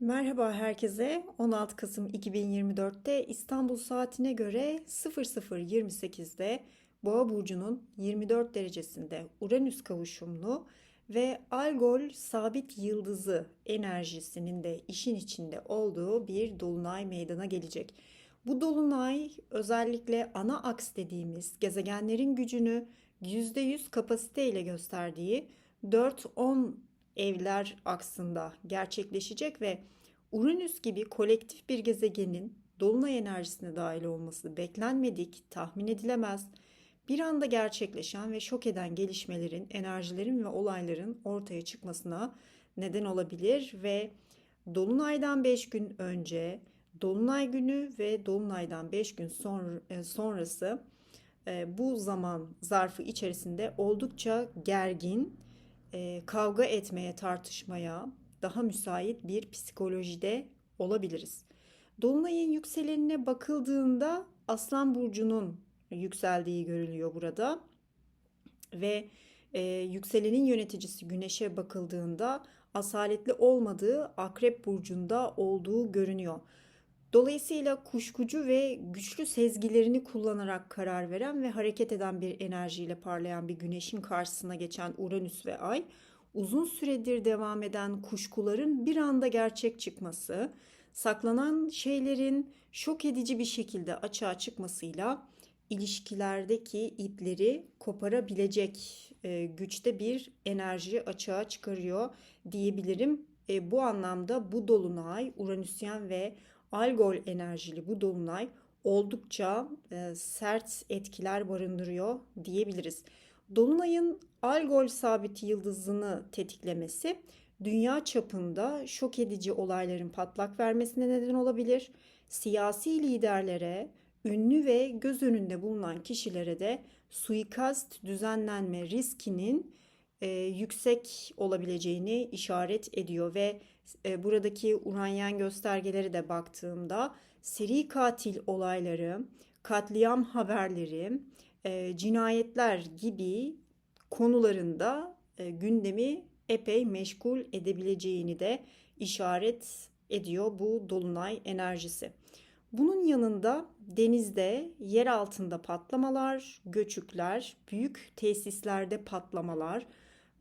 Merhaba herkese. 16 Kasım 2024'te İstanbul saatine göre 00.28'de Boğa burcunun 24 derecesinde Uranüs kavuşumlu ve Algol sabit yıldızı enerjisinin de işin içinde olduğu bir dolunay meydana gelecek. Bu dolunay özellikle ana aks dediğimiz gezegenlerin gücünü %100 kapasiteyle gösterdiği 4-10 evler aksında gerçekleşecek ve Uranüs gibi kolektif bir gezegenin dolunay enerjisine dahil olması beklenmedik, tahmin edilemez, bir anda gerçekleşen ve şok eden gelişmelerin, enerjilerin ve olayların ortaya çıkmasına neden olabilir ve dolunaydan 5 gün önce, dolunay günü ve dolunaydan 5 gün sonra, e, sonrası e, bu zaman zarfı içerisinde oldukça gergin, e, kavga etmeye, tartışmaya daha müsait bir psikolojide olabiliriz. Dolunayın yükselenine bakıldığında Aslan burcunun yükseldiği görülüyor burada ve e, yükselenin yöneticisi Güneş'e bakıldığında asaletli olmadığı Akrep burcunda olduğu görünüyor. Dolayısıyla kuşkucu ve güçlü sezgilerini kullanarak karar veren ve hareket eden bir enerjiyle parlayan bir güneşin karşısına geçen Uranüs ve Ay, uzun süredir devam eden kuşkuların bir anda gerçek çıkması, saklanan şeylerin şok edici bir şekilde açığa çıkmasıyla ilişkilerdeki ipleri koparabilecek e, güçte bir enerji açığa çıkarıyor diyebilirim. E, bu anlamda bu dolunay Uranüsyen ve Algol enerjili bu dolunay oldukça e, sert etkiler barındırıyor diyebiliriz. Dolunayın Algol sabit yıldızını tetiklemesi dünya çapında şok edici olayların patlak vermesine neden olabilir. Siyasi liderlere, ünlü ve göz önünde bulunan kişilere de suikast düzenlenme riskinin e, yüksek olabileceğini işaret ediyor ve buradaki uranyen göstergeleri de baktığımda seri katil olayları, katliam haberleri, e, cinayetler gibi konularında e, gündemi epey meşgul edebileceğini de işaret ediyor bu dolunay enerjisi. Bunun yanında denizde, yer altında patlamalar, göçükler, büyük tesislerde patlamalar,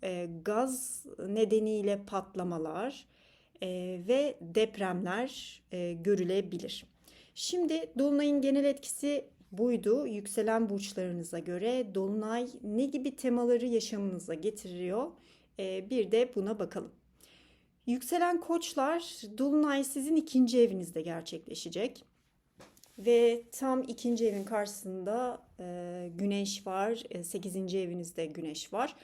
e, gaz nedeniyle patlamalar e, ve depremler e, görülebilir. Şimdi dolunayın genel etkisi buydu. Yükselen burçlarınıza göre dolunay ne gibi temaları yaşamınıza getiriyor? bir de buna bakalım. Yükselen koçlar dolunay sizin ikinci evinizde gerçekleşecek. Ve tam ikinci evin karşısında e, güneş var. E, sekizinci evinizde güneş var.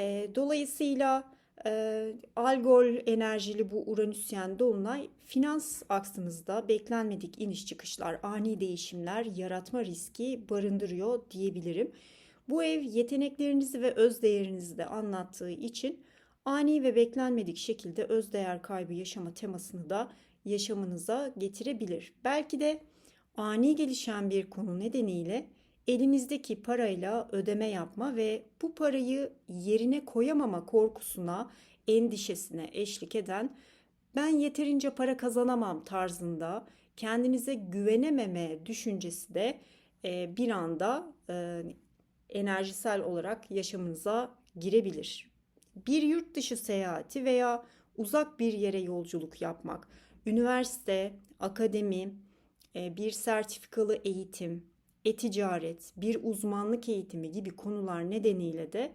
E, dolayısıyla e, algol enerjili bu Uranüsyen dolunay finans aksınızda beklenmedik iniş çıkışlar, ani değişimler yaratma riski barındırıyor diyebilirim. Bu ev yeteneklerinizi ve öz değerinizi de anlattığı için ani ve beklenmedik şekilde öz değer kaybı yaşama temasını da yaşamınıza getirebilir. Belki de ani gelişen bir konu nedeniyle elinizdeki parayla ödeme yapma ve bu parayı yerine koyamama korkusuna, endişesine eşlik eden ben yeterince para kazanamam tarzında kendinize güvenememe düşüncesi de e, bir anda e, enerjisel olarak yaşamınıza girebilir. Bir yurt dışı seyahati veya uzak bir yere yolculuk yapmak, üniversite, akademi, e, bir sertifikalı eğitim, e-ticaret, bir uzmanlık eğitimi gibi konular nedeniyle de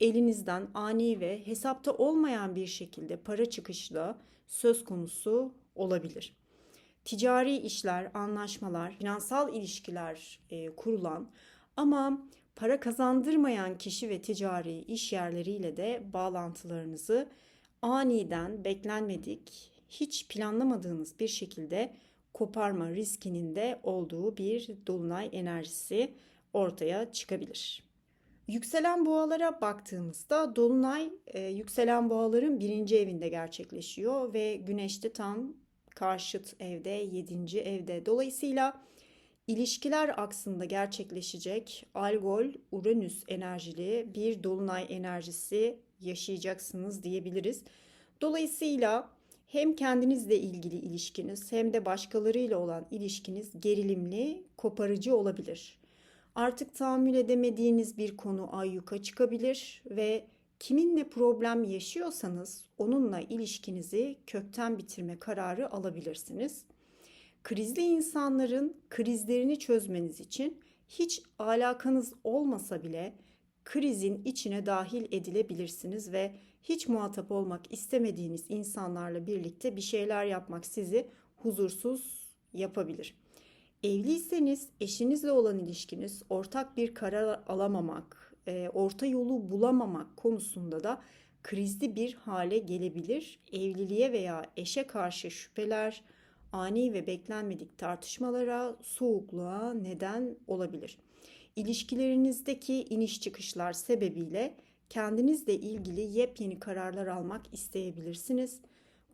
elinizden ani ve hesapta olmayan bir şekilde para çıkışı da söz konusu olabilir. Ticari işler, anlaşmalar, finansal ilişkiler e, kurulan ama para kazandırmayan kişi ve ticari iş yerleriyle de bağlantılarınızı aniden beklenmedik, hiç planlamadığınız bir şekilde koparma riskinin de olduğu bir dolunay enerjisi ortaya çıkabilir. Yükselen boğalara baktığımızda dolunay e, yükselen boğaların birinci evinde gerçekleşiyor ve güneşte tam karşıt evde, yedinci evde. Dolayısıyla ilişkiler aksında gerçekleşecek Algol, Uranüs enerjili bir dolunay enerjisi yaşayacaksınız diyebiliriz. Dolayısıyla hem kendinizle ilgili ilişkiniz hem de başkalarıyla olan ilişkiniz gerilimli, koparıcı olabilir. Artık tahammül edemediğiniz bir konu ayyuka çıkabilir ve kiminle problem yaşıyorsanız onunla ilişkinizi kökten bitirme kararı alabilirsiniz. Krizli insanların krizlerini çözmeniz için hiç alakanız olmasa bile krizin içine dahil edilebilirsiniz ve hiç muhatap olmak istemediğiniz insanlarla birlikte bir şeyler yapmak sizi huzursuz yapabilir. Evliyseniz eşinizle olan ilişkiniz ortak bir karar alamamak, e, orta yolu bulamamak konusunda da krizli bir hale gelebilir. Evliliğe veya eşe karşı şüpheler, ani ve beklenmedik tartışmalara, soğukluğa neden olabilir. İlişkilerinizdeki iniş çıkışlar sebebiyle kendinizle ilgili yepyeni kararlar almak isteyebilirsiniz.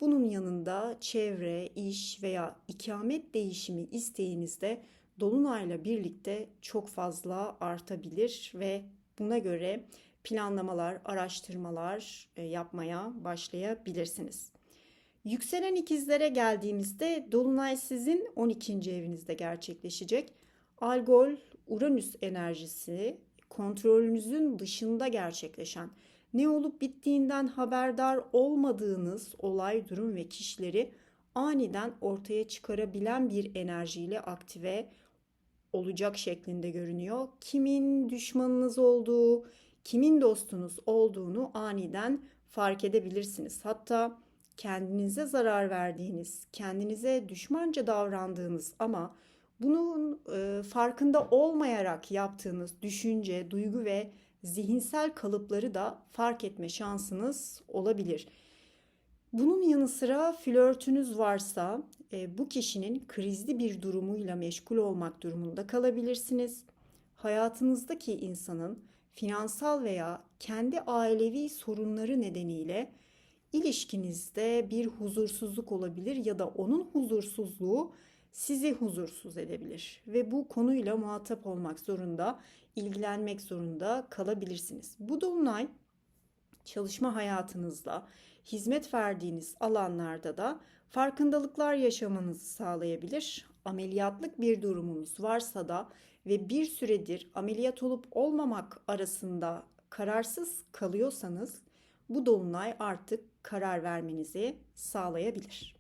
Bunun yanında çevre, iş veya ikamet değişimi isteğiniz de dolunayla birlikte çok fazla artabilir ve buna göre planlamalar, araştırmalar e, yapmaya başlayabilirsiniz. Yükselen ikizlere geldiğimizde dolunay sizin 12. evinizde gerçekleşecek. Algol, Uranüs enerjisi kontrolünüzün dışında gerçekleşen, ne olup bittiğinden haberdar olmadığınız olay, durum ve kişileri aniden ortaya çıkarabilen bir enerjiyle aktive olacak şeklinde görünüyor. Kimin düşmanınız olduğu, kimin dostunuz olduğunu aniden fark edebilirsiniz. Hatta kendinize zarar verdiğiniz, kendinize düşmanca davrandığınız ama bunun e, farkında olmayarak yaptığınız düşünce, duygu ve zihinsel kalıpları da fark etme şansınız olabilir. Bunun yanı sıra flörtünüz varsa e, bu kişinin krizli bir durumuyla meşgul olmak durumunda kalabilirsiniz. Hayatınızdaki insanın finansal veya kendi ailevi sorunları nedeniyle ilişkinizde bir huzursuzluk olabilir ya da onun huzursuzluğu sizi huzursuz edebilir ve bu konuyla muhatap olmak zorunda, ilgilenmek zorunda kalabilirsiniz. Bu dolunay çalışma hayatınızda, hizmet verdiğiniz alanlarda da farkındalıklar yaşamanızı sağlayabilir. Ameliyatlık bir durumunuz varsa da ve bir süredir ameliyat olup olmamak arasında kararsız kalıyorsanız bu dolunay artık karar vermenizi sağlayabilir.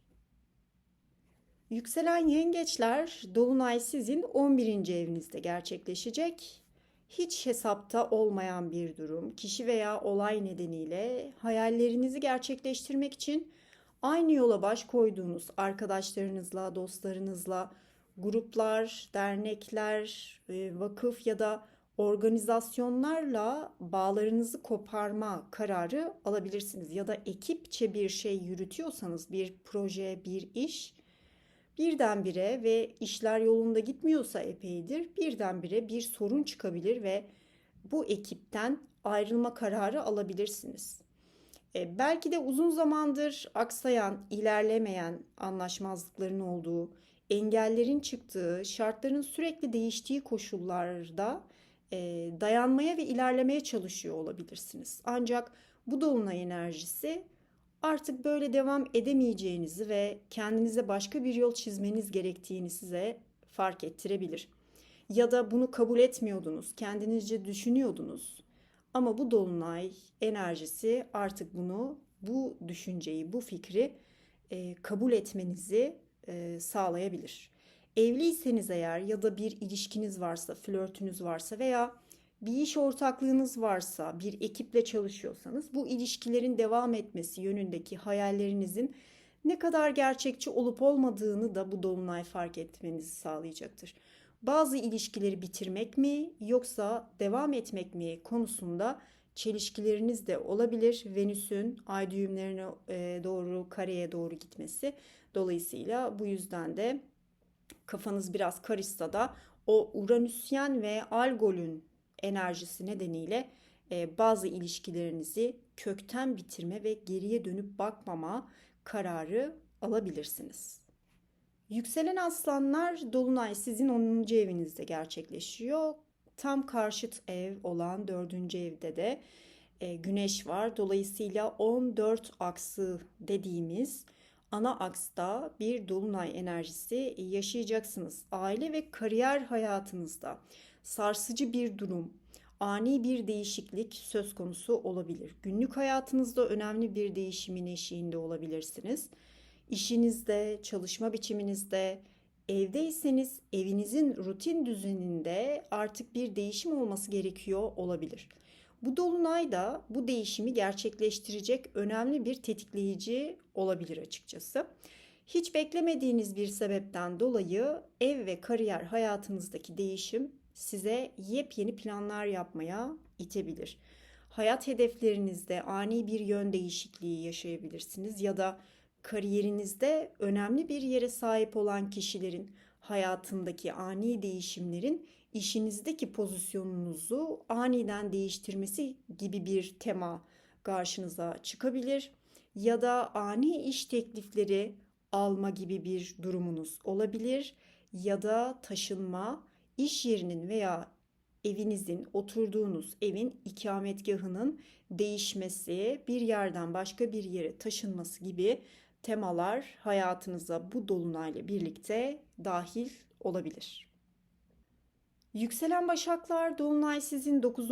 Yükselen yengeçler Dolunay sizin 11. evinizde gerçekleşecek. Hiç hesapta olmayan bir durum, kişi veya olay nedeniyle hayallerinizi gerçekleştirmek için aynı yola baş koyduğunuz arkadaşlarınızla, dostlarınızla, gruplar, dernekler, e, vakıf ya da organizasyonlarla bağlarınızı koparma kararı alabilirsiniz. Ya da ekipçe bir şey yürütüyorsanız, bir proje, bir iş birdenbire ve işler yolunda gitmiyorsa epeydir birdenbire bir sorun çıkabilir ve bu ekipten ayrılma kararı alabilirsiniz. E, belki de uzun zamandır aksayan, ilerlemeyen anlaşmazlıkların olduğu, engellerin çıktığı, şartların sürekli değiştiği koşullarda e, dayanmaya ve ilerlemeye çalışıyor olabilirsiniz. Ancak bu dolunay enerjisi artık böyle devam edemeyeceğinizi ve kendinize başka bir yol çizmeniz gerektiğini size fark ettirebilir. Ya da bunu kabul etmiyordunuz, kendinizce düşünüyordunuz. Ama bu dolunay enerjisi artık bunu, bu düşünceyi, bu fikri e, kabul etmenizi e, sağlayabilir. Evliyseniz eğer ya da bir ilişkiniz varsa, flörtünüz varsa veya bir iş ortaklığınız varsa, bir ekiple çalışıyorsanız bu ilişkilerin devam etmesi yönündeki hayallerinizin ne kadar gerçekçi olup olmadığını da bu dolunay fark etmenizi sağlayacaktır. Bazı ilişkileri bitirmek mi yoksa devam etmek mi konusunda çelişkileriniz de olabilir. Venüs'ün ay düğümlerine e, doğru kareye doğru gitmesi. Dolayısıyla bu yüzden de kafanız biraz karışsa da o Uranüsyen ve Algol'ün enerjisi nedeniyle e, bazı ilişkilerinizi kökten bitirme ve geriye dönüp bakmama kararı alabilirsiniz. Yükselen aslanlar dolunay sizin 10. evinizde gerçekleşiyor. Tam karşıt ev olan 4. evde de e, güneş var. Dolayısıyla 14 aksı dediğimiz ana aksta bir dolunay enerjisi yaşayacaksınız. Aile ve kariyer hayatınızda sarsıcı bir durum, ani bir değişiklik söz konusu olabilir. Günlük hayatınızda önemli bir değişimin eşiğinde olabilirsiniz. İşinizde, çalışma biçiminizde, evdeyseniz evinizin rutin düzeninde artık bir değişim olması gerekiyor olabilir. Bu dolunay da bu değişimi gerçekleştirecek önemli bir tetikleyici olabilir açıkçası. Hiç beklemediğiniz bir sebepten dolayı ev ve kariyer hayatınızdaki değişim size yepyeni planlar yapmaya itebilir. Hayat hedeflerinizde ani bir yön değişikliği yaşayabilirsiniz ya da kariyerinizde önemli bir yere sahip olan kişilerin hayatındaki ani değişimlerin işinizdeki pozisyonunuzu aniden değiştirmesi gibi bir tema karşınıza çıkabilir ya da ani iş teklifleri alma gibi bir durumunuz olabilir ya da taşınma, iş yerinin veya evinizin, oturduğunuz evin ikametgahının değişmesi, bir yerden başka bir yere taşınması gibi temalar hayatınıza bu dolunayla birlikte dahil olabilir. Yükselen Başaklar Dolunay sizin 9.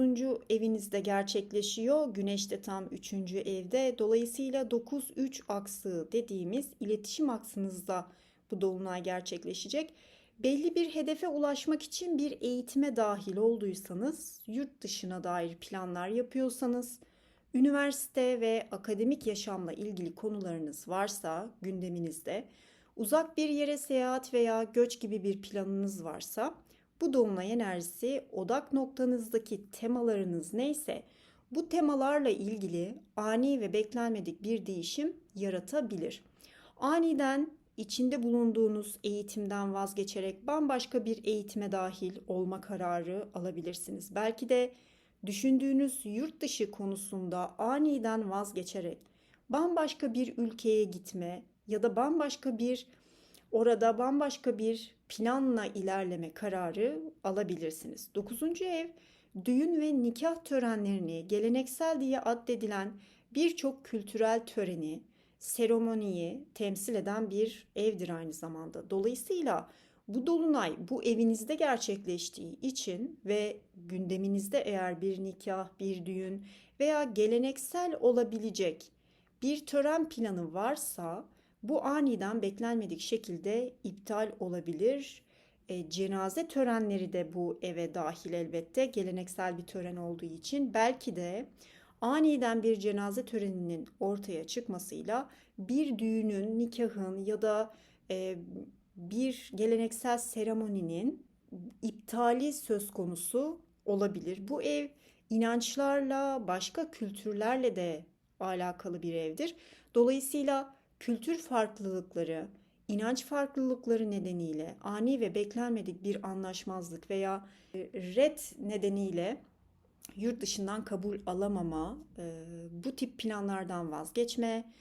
evinizde gerçekleşiyor. Güneş de tam 3. evde. Dolayısıyla 9-3 aksı dediğimiz iletişim aksınızda bu Dolunay gerçekleşecek. Belli bir hedefe ulaşmak için bir eğitime dahil olduysanız, yurt dışına dair planlar yapıyorsanız, üniversite ve akademik yaşamla ilgili konularınız varsa gündeminizde, uzak bir yere seyahat veya göç gibi bir planınız varsa, bu dolunay enerjisi odak noktanızdaki temalarınız neyse bu temalarla ilgili ani ve beklenmedik bir değişim yaratabilir. Aniden içinde bulunduğunuz eğitimden vazgeçerek bambaşka bir eğitime dahil olma kararı alabilirsiniz. Belki de düşündüğünüz yurt dışı konusunda aniden vazgeçerek bambaşka bir ülkeye gitme ya da bambaşka bir orada bambaşka bir planla ilerleme kararı alabilirsiniz. Dokuzuncu ev düğün ve nikah törenlerini geleneksel diye addedilen birçok kültürel töreni, seremoniyi temsil eden bir evdir aynı zamanda. Dolayısıyla bu dolunay bu evinizde gerçekleştiği için ve gündeminizde eğer bir nikah, bir düğün veya geleneksel olabilecek bir tören planı varsa bu aniden beklenmedik şekilde iptal olabilir. E, cenaze törenleri de bu eve dahil elbette geleneksel bir tören olduğu için belki de aniden bir cenaze töreninin ortaya çıkmasıyla bir düğünün, nikahın ya da e, bir geleneksel seremoninin iptali söz konusu olabilir. Bu ev inançlarla, başka kültürlerle de alakalı bir evdir. Dolayısıyla kültür farklılıkları, inanç farklılıkları nedeniyle ani ve beklenmedik bir anlaşmazlık veya e, red nedeniyle yurt dışından kabul alamama, e, bu tip planlardan vazgeçme,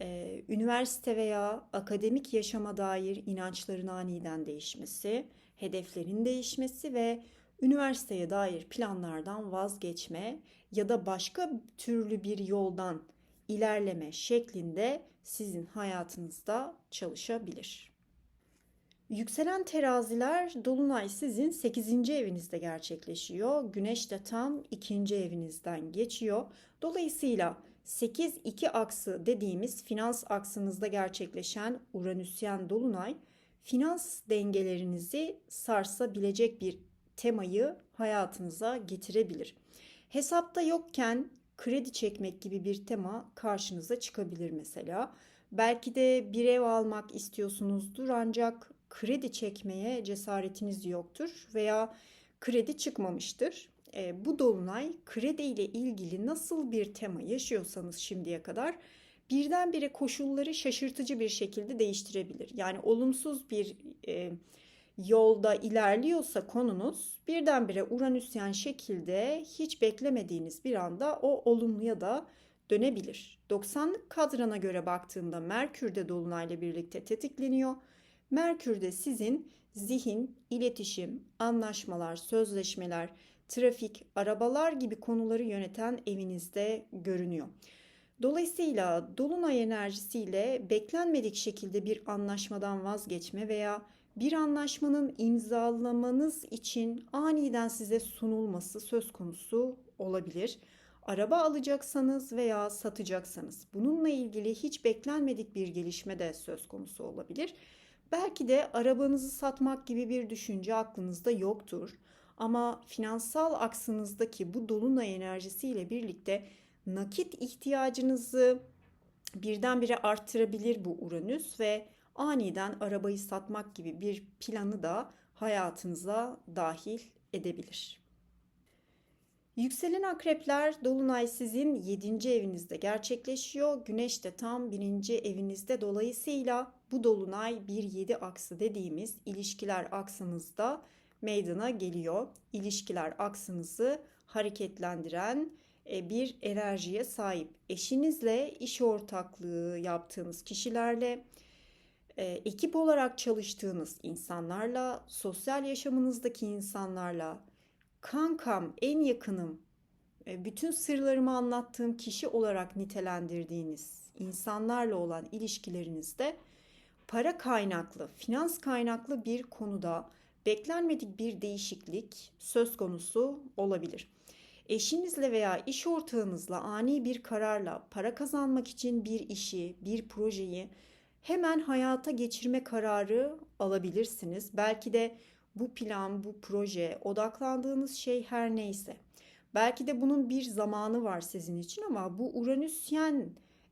e, üniversite veya akademik yaşama dair inançların aniden değişmesi, hedeflerin değişmesi ve üniversiteye dair planlardan vazgeçme ya da başka türlü bir yoldan ilerleme şeklinde sizin hayatınızda çalışabilir. Yükselen teraziler Dolunay sizin 8. evinizde gerçekleşiyor. Güneş de tam 2. evinizden geçiyor. Dolayısıyla 8-2 aksı dediğimiz finans aksınızda gerçekleşen Uranüsyen Dolunay finans dengelerinizi sarsabilecek bir temayı hayatınıza getirebilir. Hesapta yokken kredi çekmek gibi bir tema karşınıza çıkabilir mesela. Belki de bir ev almak istiyorsunuzdur ancak kredi çekmeye cesaretiniz yoktur veya kredi çıkmamıştır. E, bu dolunay kredi ile ilgili nasıl bir tema yaşıyorsanız şimdiye kadar birdenbire koşulları şaşırtıcı bir şekilde değiştirebilir. Yani olumsuz bir e, yolda ilerliyorsa konunuz birdenbire Uranüsyen şekilde hiç beklemediğiniz bir anda o olumluya da dönebilir. 90'lık kadrana göre baktığımda Merkür de Dolunay'la birlikte tetikleniyor. Merkür de sizin zihin, iletişim, anlaşmalar, sözleşmeler, trafik, arabalar gibi konuları yöneten evinizde görünüyor. Dolayısıyla dolunay enerjisiyle beklenmedik şekilde bir anlaşmadan vazgeçme veya bir anlaşmanın imzalamanız için aniden size sunulması söz konusu olabilir. Araba alacaksanız veya satacaksanız bununla ilgili hiç beklenmedik bir gelişme de söz konusu olabilir. Belki de arabanızı satmak gibi bir düşünce aklınızda yoktur. Ama finansal aksınızdaki bu dolunay enerjisiyle birlikte nakit ihtiyacınızı birdenbire arttırabilir bu Uranüs ve aniden arabayı satmak gibi bir planı da hayatınıza dahil edebilir. Yükselen akrepler Dolunay sizin 7. evinizde gerçekleşiyor. Güneş de tam 1. evinizde. Dolayısıyla bu Dolunay 1-7 aksı dediğimiz ilişkiler aksınızda meydana geliyor. İlişkiler aksınızı hareketlendiren e, bir enerjiye sahip. Eşinizle iş ortaklığı yaptığınız kişilerle e, ekip olarak çalıştığınız insanlarla, sosyal yaşamınızdaki insanlarla, kankam, en yakınım, e, bütün sırlarımı anlattığım kişi olarak nitelendirdiğiniz insanlarla olan ilişkilerinizde para kaynaklı, finans kaynaklı bir konuda beklenmedik bir değişiklik söz konusu olabilir. Eşinizle veya iş ortağınızla ani bir kararla para kazanmak için bir işi, bir projeyi hemen hayata geçirme kararı alabilirsiniz. Belki de bu plan, bu proje, odaklandığınız şey her neyse. Belki de bunun bir zamanı var sizin için ama bu Uranüsyen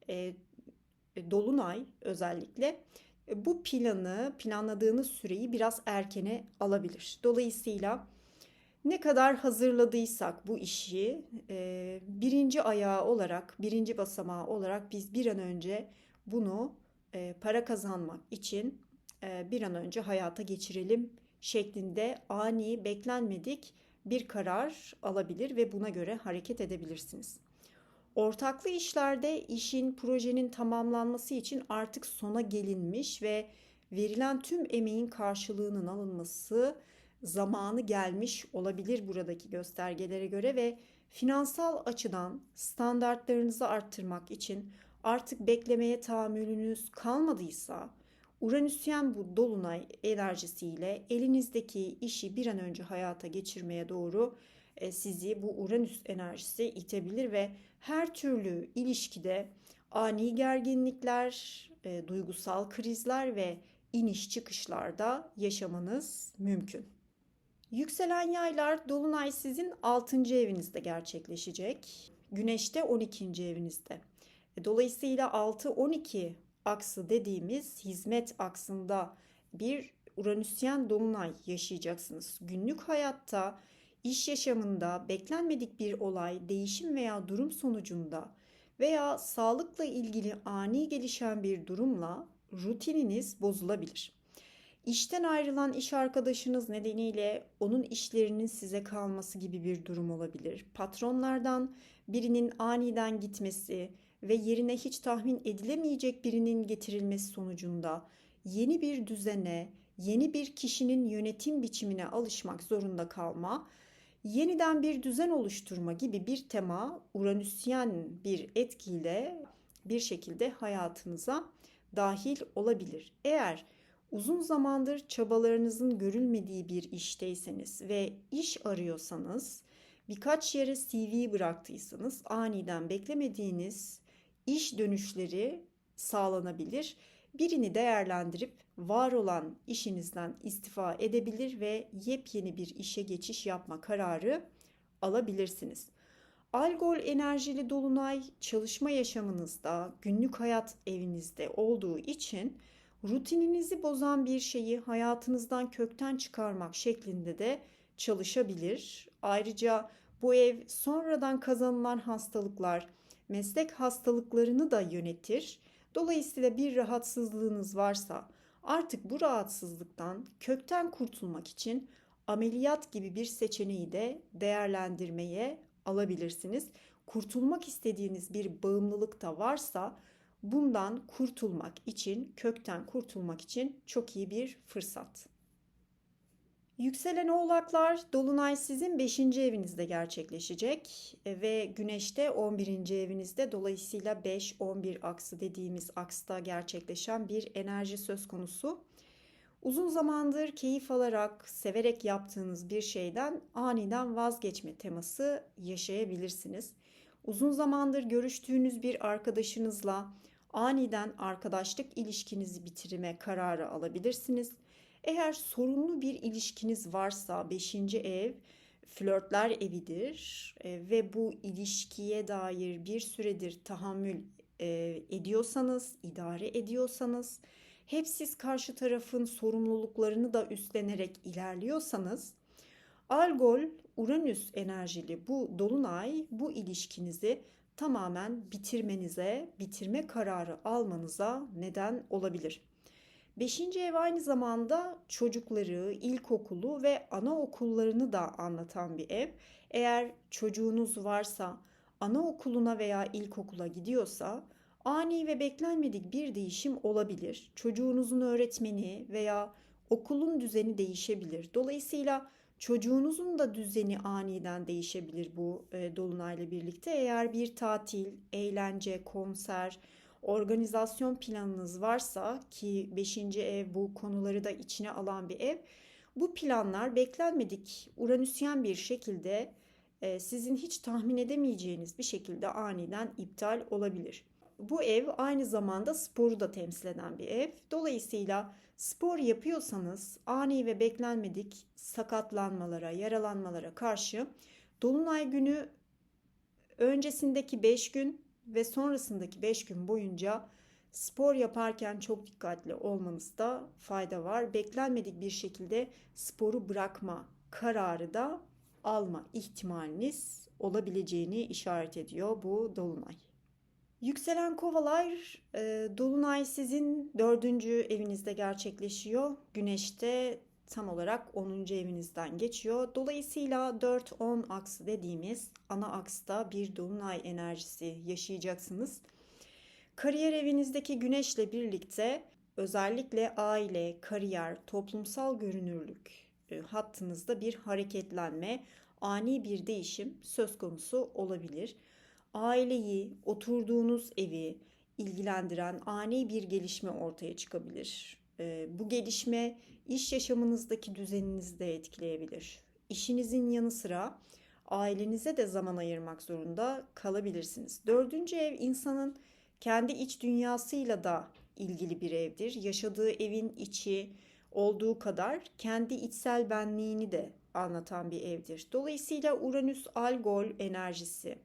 e, e dolunay özellikle e, bu planı, planladığınız süreyi biraz erkene alabilir. Dolayısıyla ne kadar hazırladıysak bu işi e, birinci ayağı olarak, birinci basamağı olarak biz bir an önce bunu e, para kazanmak için e, bir an önce hayata geçirelim şeklinde ani, beklenmedik bir karar alabilir ve buna göre hareket edebilirsiniz. Ortaklı işlerde işin, projenin tamamlanması için artık sona gelinmiş ve verilen tüm emeğin karşılığının alınması zamanı gelmiş olabilir buradaki göstergelere göre ve finansal açıdan standartlarınızı arttırmak için artık beklemeye tahammülünüz kalmadıysa Uranüsyen bu dolunay enerjisiyle elinizdeki işi bir an önce hayata geçirmeye doğru e, sizi bu Uranüs enerjisi itebilir ve her türlü ilişkide ani gerginlikler, e, duygusal krizler ve iniş çıkışlarda yaşamanız mümkün. Yükselen yaylar Dolunay sizin 6. evinizde gerçekleşecek. Güneş de 12. evinizde. E, dolayısıyla 6-12 aksı dediğimiz hizmet aksında bir Uranüsyen dolunay yaşayacaksınız. Günlük hayatta, iş yaşamında beklenmedik bir olay, değişim veya durum sonucunda veya sağlıkla ilgili ani gelişen bir durumla rutininiz bozulabilir. İşten ayrılan iş arkadaşınız nedeniyle onun işlerinin size kalması gibi bir durum olabilir. Patronlardan birinin aniden gitmesi ve yerine hiç tahmin edilemeyecek birinin getirilmesi sonucunda yeni bir düzene, yeni bir kişinin yönetim biçimine alışmak zorunda kalma, yeniden bir düzen oluşturma gibi bir tema Uranüsyen bir etkiyle bir şekilde hayatınıza dahil olabilir. Eğer uzun zamandır çabalarınızın görülmediği bir işteyseniz ve iş arıyorsanız, birkaç yere CV bıraktıysanız aniden beklemediğiniz iş dönüşleri sağlanabilir. Birini değerlendirip var olan işinizden istifa edebilir ve yepyeni bir işe geçiş yapma kararı alabilirsiniz. Algol enerjili dolunay çalışma yaşamınızda, günlük hayat evinizde olduğu için rutininizi bozan bir şeyi hayatınızdan kökten çıkarmak şeklinde de çalışabilir. Ayrıca bu ev sonradan kazanılan hastalıklar, meslek hastalıklarını da yönetir. Dolayısıyla bir rahatsızlığınız varsa artık bu rahatsızlıktan kökten kurtulmak için ameliyat gibi bir seçeneği de değerlendirmeye alabilirsiniz. Kurtulmak istediğiniz bir bağımlılık da varsa bundan kurtulmak için, kökten kurtulmak için çok iyi bir fırsat. Yükselen oğlaklar, Dolunay sizin 5. evinizde gerçekleşecek E, ve Güneş de 11. evinizde. Dolayısıyla 5-11 aksı dediğimiz aksta gerçekleşen bir enerji söz konusu. Uzun zamandır keyif alarak, severek yaptığınız bir şeyden aniden vazgeçme teması yaşayabilirsiniz. Uzun zamandır görüştüğünüz bir arkadaşınızla aniden arkadaşlık ilişkinizi bitirme kararı alabilirsiniz. Eğer sorunlu bir ilişkiniz varsa 5. ev flörtler evidir e, ve bu ilişkiye dair bir süredir tahammül e, ediyorsanız, idare ediyorsanız, hep siz karşı tarafın sorumluluklarını da üstlenerek ilerliyorsanız, Algol, Uranüs enerjili bu dolunay bu ilişkinizi tamamen bitirmenize, bitirme kararı almanıza neden olabilir. Beşinci ev aynı zamanda çocukları, ilkokulu ve anaokullarını da anlatan bir ev. Eğer çocuğunuz varsa, anaokuluna veya ilkokula gidiyorsa ani ve beklenmedik bir değişim olabilir. Çocuğunuzun öğretmeni veya okulun düzeni değişebilir. Dolayısıyla çocuğunuzun da düzeni aniden değişebilir bu e, dolunayla birlikte. Eğer bir tatil, eğlence, konser, organizasyon planınız varsa ki 5. ev bu konuları da içine alan bir ev. Bu planlar beklenmedik, uranüsyen bir şekilde e, sizin hiç tahmin edemeyeceğiniz bir şekilde aniden iptal olabilir. Bu ev aynı zamanda sporu da temsil eden bir ev. Dolayısıyla spor yapıyorsanız ani ve beklenmedik sakatlanmalara, yaralanmalara karşı dolunay günü öncesindeki 5 gün ve sonrasındaki 5 gün boyunca spor yaparken çok dikkatli olmanızda fayda var. Beklenmedik bir şekilde sporu bırakma kararı da alma ihtimaliniz olabileceğini işaret ediyor bu dolunay. Yükselen kovalar, e, dolunay sizin dördüncü evinizde gerçekleşiyor. Güneşte tam olarak 10. evinizden geçiyor. Dolayısıyla 4-10 aksı dediğimiz ana aksta bir dolunay enerjisi yaşayacaksınız. Kariyer evinizdeki güneşle birlikte özellikle aile, kariyer, toplumsal görünürlük e, hattınızda bir hareketlenme, ani bir değişim söz konusu olabilir. Aileyi, oturduğunuz evi ilgilendiren ani bir gelişme ortaya çıkabilir. E, bu gelişme iş yaşamınızdaki düzeninizi de etkileyebilir. İşinizin yanı sıra ailenize de zaman ayırmak zorunda kalabilirsiniz. Dördüncü ev insanın kendi iç dünyasıyla da ilgili bir evdir. Yaşadığı evin içi olduğu kadar kendi içsel benliğini de anlatan bir evdir. Dolayısıyla Uranüs Algol enerjisi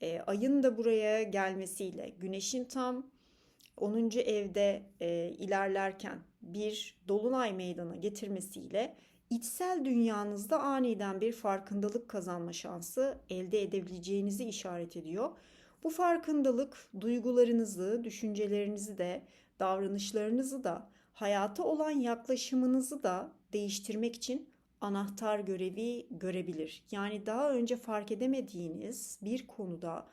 e, ayın da buraya gelmesiyle güneşin tam 10. evde e, ilerlerken bir dolunay meydana getirmesiyle içsel dünyanızda aniden bir farkındalık kazanma şansı elde edebileceğinizi işaret ediyor. Bu farkındalık duygularınızı, düşüncelerinizi de, davranışlarınızı da, hayata olan yaklaşımınızı da değiştirmek için anahtar görevi görebilir. Yani daha önce fark edemediğiniz bir konuda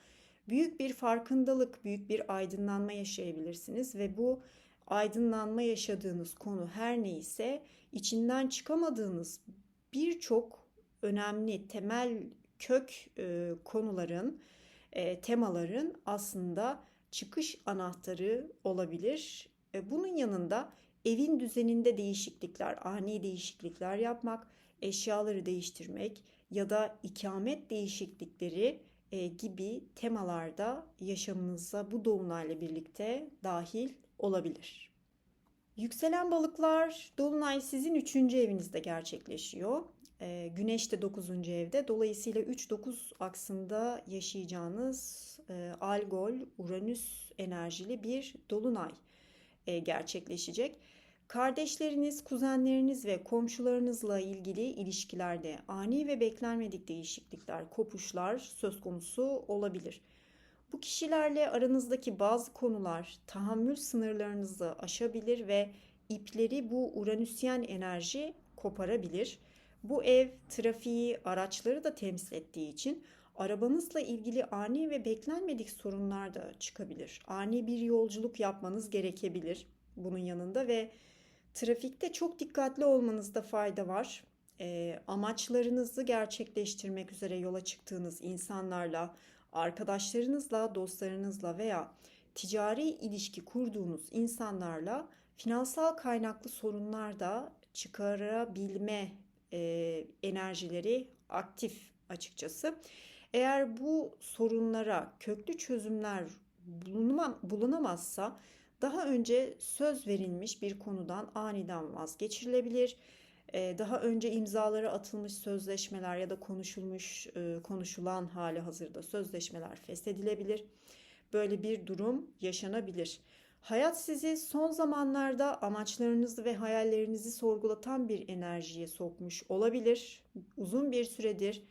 büyük bir farkındalık, büyük bir aydınlanma yaşayabilirsiniz ve bu aydınlanma yaşadığınız konu her neyse içinden çıkamadığınız birçok önemli temel kök e, konuların, e, temaların aslında çıkış anahtarı olabilir. E, bunun yanında evin düzeninde değişiklikler, ani değişiklikler yapmak, eşyaları değiştirmek ya da ikamet değişiklikleri e, gibi temalarda yaşamınıza bu dolunayla birlikte dahil olabilir. Yükselen balıklar, dolunay sizin 3. evinizde gerçekleşiyor. E, güneş de 9. evde. Dolayısıyla 3-9 aksında yaşayacağınız e, Algol, Uranüs enerjili bir dolunay e, gerçekleşecek. Kardeşleriniz, kuzenleriniz ve komşularınızla ilgili ilişkilerde ani ve beklenmedik değişiklikler, kopuşlar söz konusu olabilir. Bu kişilerle aranızdaki bazı konular tahammül sınırlarınızı aşabilir ve ipleri bu uranüsyen enerji koparabilir. Bu ev trafiği, araçları da temsil ettiği için arabanızla ilgili ani ve beklenmedik sorunlar da çıkabilir. Ani bir yolculuk yapmanız gerekebilir bunun yanında ve trafikte çok dikkatli olmanızda fayda var. e, amaçlarınızı gerçekleştirmek üzere yola çıktığınız insanlarla, arkadaşlarınızla, dostlarınızla veya ticari ilişki kurduğunuz insanlarla finansal kaynaklı sorunlar da çıkarabilme e, enerjileri aktif açıkçası. Eğer bu sorunlara köklü çözümler bulunamazsa daha önce söz verilmiş bir konudan aniden vazgeçilebilir. Ee, Daha önce imzaları atılmış sözleşmeler ya da konuşulmuş, e, konuşulan hali hazırda sözleşmeler feshedilebilir. Böyle bir durum yaşanabilir. Hayat sizi son zamanlarda amaçlarınızı ve hayallerinizi sorgulatan bir enerjiye sokmuş olabilir. Uzun bir süredir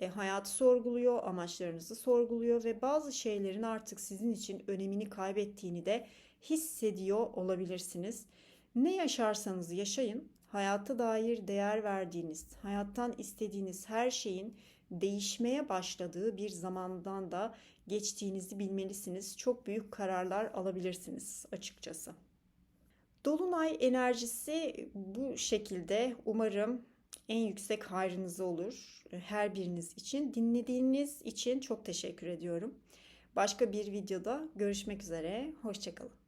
e, hayatı sorguluyor, amaçlarınızı sorguluyor ve bazı şeylerin artık sizin için önemini kaybettiğini de hissediyor olabilirsiniz. Ne yaşarsanız yaşayın, hayata dair değer verdiğiniz, hayattan istediğiniz her şeyin değişmeye başladığı bir zamandan da geçtiğinizi bilmelisiniz. Çok büyük kararlar alabilirsiniz açıkçası. Dolunay enerjisi bu şekilde. Umarım en yüksek hayrınıza olur her biriniz için. Dinlediğiniz için çok teşekkür ediyorum. Başka bir videoda görüşmek üzere. Hoşçakalın.